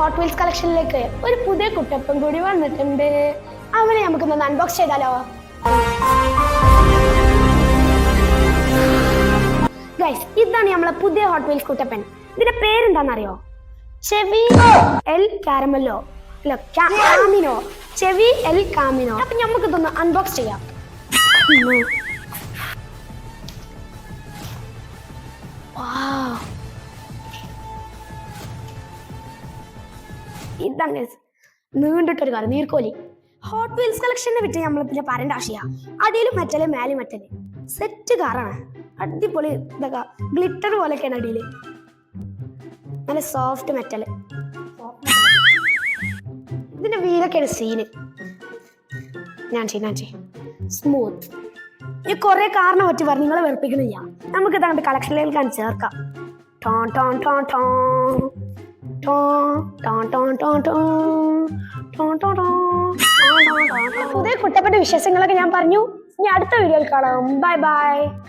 Hot wheels കളക്ഷനിലേക്ക് ഒരു പുതിയ കുട്ടപ്പം കൂടി വന്നിട്ടുണ്ട്. അവനെ നമുക്കൊന്ന് അൺബോക്സ് ചെയ്താലോ? ഇതാണ് നമ്മളെ പുതിയ ഹോട്ട് വീൽസ് കുട്ടപ്പൻ. ഇതിന്റെ പേരെന്താണെന്നറിയോ? ചെവി എൽ കാരമല്ലോ. അല്ല കാമിനോ ചെവി എൽ കാമിനോ. അപ്പൊ നമുക്ക് ഇതൊന്ന് അൺബോക്സ് ചെയ്യാം. ഇതാണ്. നീണ്ടിട്ടൊരു കാര്യം നീർക്കോലി. ഹോട്ട് വീൽസ് കളക്ഷനെ വിറ്റ് നമ്മൾ പിന്നെ പറയേണ്ട അടിയിലും മറ്റൽ മേലും മറ്റൽ. സെറ്റ് കാറാണ് അടിപൊളി ഇതൊക്കെ. ഗ്ലിറ്റർ പോലെയൊക്കെയാണ് അടിയിൽ നല്ല സോഫ്റ്റ് മെറ്റൽ ഇതിന്റെ വീലൊക്കെയാണ് സീന് ഞാൻ ചെയ്യും ഞാൻ ചെയ്യും. സ്മൂത്ത് ഈ കുറെ കാറിനെ പറ്റി പറഞ്ഞു നിങ്ങളെ വെറുപ്പിക്കണില്ല. നമുക്ക് ഇതാണ്ട് കളക്ഷനിലേക്ക് ചേർക്കാം. ടോൺ ടോൺ ടോൺ ടോൺ പുതിയ കുട്ടപ്പെട്ട വിശേഷങ്ങളൊക്കെ ഞാൻ പറഞ്ഞു. ഇനി അടുത്ത വീഡിയോയിൽ കാണാം. Bye bye